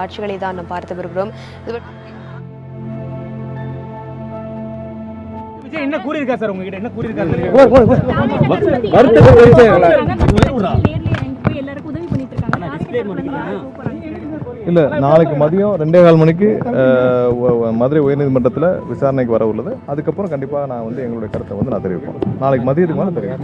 காட்சிகளை தான் நாம் பார்த்து வருகிறோம் என்ன கூறியிருக்கா சார் உங்ககிட்ட என்ன கூறியிருக்காரு வருத்தத்தை தெரிவிச்சாங்களா? இல்லை நாளைக்கு மதியம் ரெண்டே கால் மணிக்கு மதுரை உயர்நீதிமன்றத்தில் விசாரணைக்கு வர உள்ளது. அதுக்கப்புறம் கண்டிப்பாக நான் வந்து எங்களுடைய கருத்தை வந்து நான் தெரிவிப்போம். நாளைக்கு மதியத்துக்கு மேலே சந்தேகம்?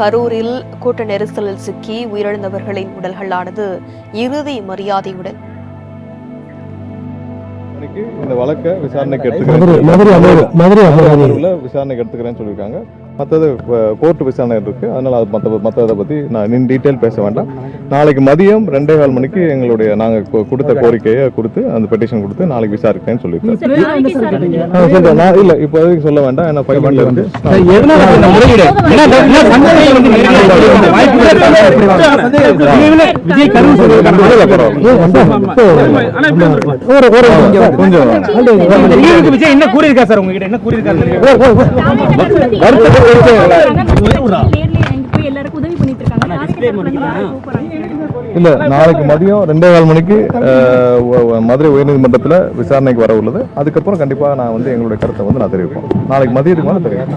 கரூரில் கூட்ட நெரிசலில் சிக்கி உயிரிழந்தவர்களின் உடல்களானது இறுதி மரியாதையுடன் இந்த வழக்கை விசாரணைக்கு மதுரை மதுரை அமர்வு மதுரை அமர்வு. எடுத்துக்கிறேன் விசாரணைக்கு எடுத்துக்கிறேன்னு சொல்லியிருக்காங்க. மற்றது கோர்ட் விசாரணை இருக்கு அதனால அது மற்ற மற்றதை பற்றி நான் இன் டீட்டெயில் பேச வேண்டாம் நாளைக்கு மதியம் ரெண்டே கால் மணிக்கு எங்களுடைய நாங்கள் கொடுத்த கோரிக்கையை கொடுத்து அந்த பெட்டிஷன் கொடுத்து நாளைக்கு விசாரிக்கிறேன்னு சொல்லியிருக்கேன் ஆ, சொல்றேன் நான் இல்லை இப்போதைக்கு சொல்ல வேண்டாம் ஏன்னா என்ன சந்தேகம் வந்து கொஞ்சம் என்ன கூறியிருக்கா சார் உங்ககிட்ட என்ன கூறியிருக்காரு? இல்ல நாளைக்கு மதியம் ரெண்டே கால் மணிக்கு மதுரை உயர்நீதிமன்றத்தில் விசாரணைக்கு வர உள்ளது அதுக்கப்புறம் கண்டிப்பா நான் வந்து எங்களுடைய கருத்தை வந்து நான் தெரிவிப்போம் நாளைக்கு மதியத்துக்கு மேலே தெரியும்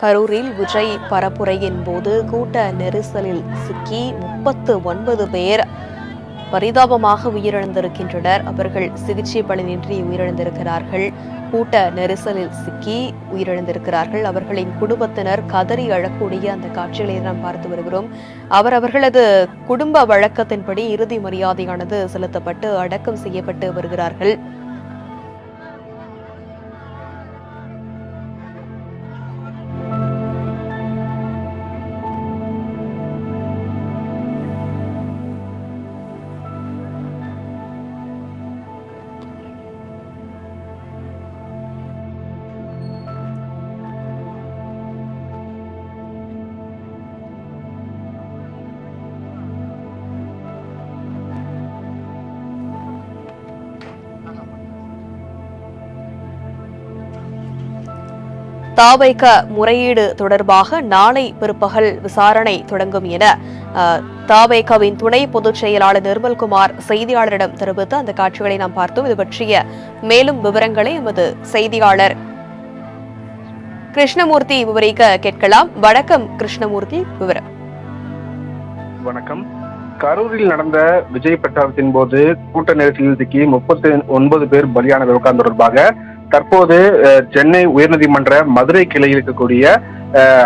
கரூரில் விஜய் பரப்புரையின் போது கூட்ட நெரிசலில் சிக்கி முப்பத்து ஒன்பது பேர் பரிதாபமாக உயிரிழந்திருக்கின்றனர். அவர்கள் சிகிச்சை பலனின்றி உயிரிழந்திருக்கிறார்கள். கூட்ட நெரிசலில் சிக்கி உயிரிழந்திருக்கிறார்கள். அவர்களின் குடும்பத்தினர் கதறி அழக்கூடிய அந்த காட்சிகளை நாம் பார்த்து வருகிறோம். அவர் அவர்களது குடும்ப வழக்கத்தின்படி இறுதி மரியாதையானது செலுத்தப்பட்டு அடக்கம் செய்யப்பட்டு வருகிறார்கள். தாவைக்க முறையீடு தொடர்பாக நாளை பிற்பகல் விசாரணை தொடங்கும் என அஹ், துணை பொதுச் செயலாளர் நிர்மல்குமார் செய்தியாளரிடம் தெரிவித்து அந்த காட்சிகளை நாம் பார்த்தோம். இது பற்றிய மேலும் விவரங்களை எமது செய்தியாளர் கிருஷ்ணமூர்த்தி விவரிக்க கேட்கலாம். வணக்கம் கிருஷ்ணமூர்த்தி விவரம். வணக்கம். கரூரில் நடந்த விஜய் பிரச்சாரத்தின் போது கூட்ட நெரிசலில் சிக்கி முப்பத்தி ஒன்பது பேர் பலியான விவகாரம் தொடர்பாக தற்போது சென்னை உயர்நீதிமன்ற மதுரை கிளையில் இருக்கக்கூடிய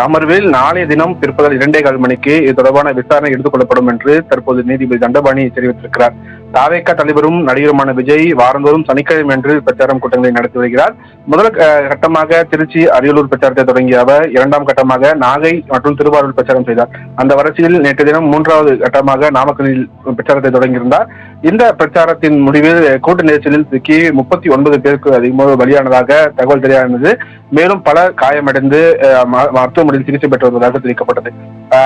அமர்வில் நாளைய தினம் பிற்பகல் இரண்டே கால் மணிக்கு இது தொடர்பான விசாரணை எடுத்துக் கொள்ளப்படும் என்று தற்போது நீதிபதி தண்டபாணி தெரிவித்திருக்கிறார். தாவேக்கா தலைவரும் நடிகருமான விஜய் வாரந்தோறும் சனிக்கிழமை என்று பிரச்சாரம் கூட்டங்களை நடத்தி வருகிறார். முதல் கட்டமாக திருச்சி அரியலூர் பிரச்சாரத்தை தொடங்கிய அவர் இரண்டாம் கட்டமாக நாகை மற்றும் திருவாரூர் பிரச்சாரம் செய்தார். அந்த வரிசையில் நேற்று தினம் மூன்றாவது கட்டமாக நாமக்கலில் பிரச்சாரத்தை தொடங்கியிருந்தார். இந்த பிரச்சாரத்தின் முடிவில் கூட்ட நெரிசலில் சிக்கி முப்பத்தி ஒன்பது பேருக்கு அதிகமாக பலியானதாக தகவல் தெரியாதது மேலும் பல காயமடைந்து மருத்துவமனையில் சிகிச்சை பெற்று வருவதாக தெரிவிக்கப்பட்டது.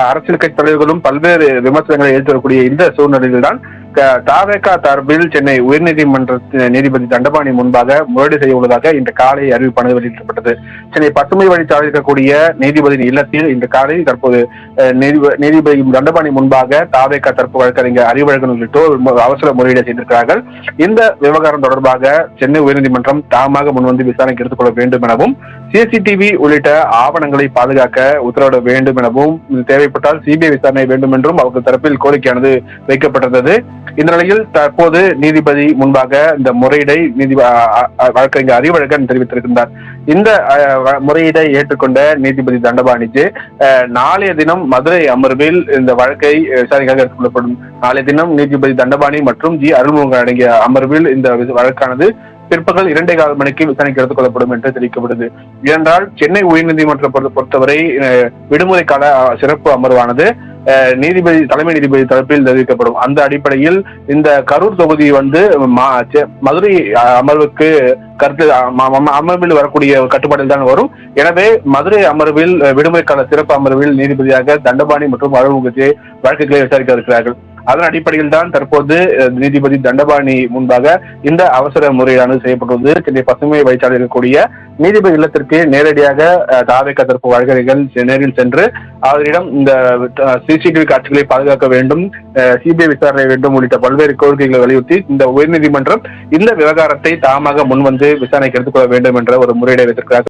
அரசியல் கட்சி தலைவர்களும் பல்வேறு விமர்சனங்களை எழுத்து வரக்கூடிய இந்த சூழ்நிலையில்தான் தாவேகா தரப்பில் சென்னை உயர்நீதிமன்ற நீதிபதி தண்டபாணி முன்பாக முறையீடு செய்ய உள்ளதாக இன்று காலை அறிவிப்பானது வெளியிடப்பட்டது. சென்னை பசுமை வழிச்சாலை இருக்கக்கூடிய நீதிபதியின் இல்லத்தில் இன்று காலை தற்போது நீதிப- நீதிபதி தண்டபாணி முன்பாக தாவேகா தரப்பு வழக்கறிஞர் அறிவழகன் உள்ளிட்டோர் அவசர முறையீடு செய்திருக்கிறார்கள். இந்த விவகாரம் தொடர்பாக சென்னை உயர்நீதிமன்றம் தாமாக முன்வந்து விசாரணைக்கு எடுத்துக்கொள்ள வேண்டும் எனவும் சிசிடிவி உள்ளிட்ட ஆவணங்களை பாதுகாக்க உத்தரவிட வேண்டும் எனவும் தேவைப்பட்டால் சிபிஐ விசாரணை வேண்டும் என்றும் அவர்கள் தரப்பில் கோரிக்கையானது வைக்கப்பட்டிருந்தது. இந்த நிலையில் தற்போது நீதிபதி முன்பாக இந்த முறையீடை நீதி வழக்கறிஞர் அறிவழகன் தெரிவித்திருக்கின்றார். இந்த முறையீடை ஏற்றுக்கொண்ட நீதிபதி தண்டபாணிஜி நாளைய தினம் மதுரை அமர்வில் இந்த வழக்கை விசாரணைக்காக எடுத்துக்கொள்ளப்படும். நாளைய தினம் நீதிபதி தண்டபாணி மற்றும் ஜி அருள்முருகன் அடங்கிய அமர்வில் இந்த வழக்கானது பிற்பகல் இரண்டே கால் மணிக்கு விசாரணைக்கு எடுத்துக் கொள்ளப்படும் என்று தெரிவிக்கப்படுது. ஏனென்றால் சென்னை உயர்நீதிமன்றம் பொறுத்தவரை அஹ், விடுமுறை கால சிறப்பு அமர்வானது நீதிபதி தலைமை நீதிபதி தரப்பில் தெரிவிக்கப்படும். அந்த அடிப்படையில் இந்த கரூர் தொகுதி வந்து மா- செ- மதுரை அமர்வுக்கு கருத்து அமர்வில் வரக்கூடிய கட்டுப்பாட்டில் தான் வரும். எனவே மதுரை அமர்வில் விடுமுறைக்கான சிறப்பு அமர்வில் நீதிபதியாக தண்டபாணி மற்றும் அருள்முகத்தை வழக்குகளை விசாரிக்க இருக்கிறார்கள். அதன் அடிப்படையில் தான் தற்போது நீதிபதி தண்டபாணி முன்பாக இந்த அவசர முறையானது செய்யப்பட்டுள்ளது. சென்னை பசுமை வைச்சாலை இருக்கக்கூடிய நீதிபதி இல்லத்திற்கு நேரடியாக அஹ், தாவேக தரப்பு வழக்கறிஞர்கள் நேரில் சென்று அவரிடம் இந்த சிசிடிவி காட்சிகளை பாதுகாக்க வேண்டும் சிபிஐ விசாரணை வேண்டும் உள்ளிட்ட பல்வேறு கோரிக்கைகளை வலியுறுத்தி இந்த உயர்நீதிமன்றம் இந்த விவகாரத்தை தாமாக முன்வந்து விசாரணைக்கு எடுத்துக்கொள்ள வேண்டும் என்ற ஒரு முறையீடை வைத்திருக்கிறார்.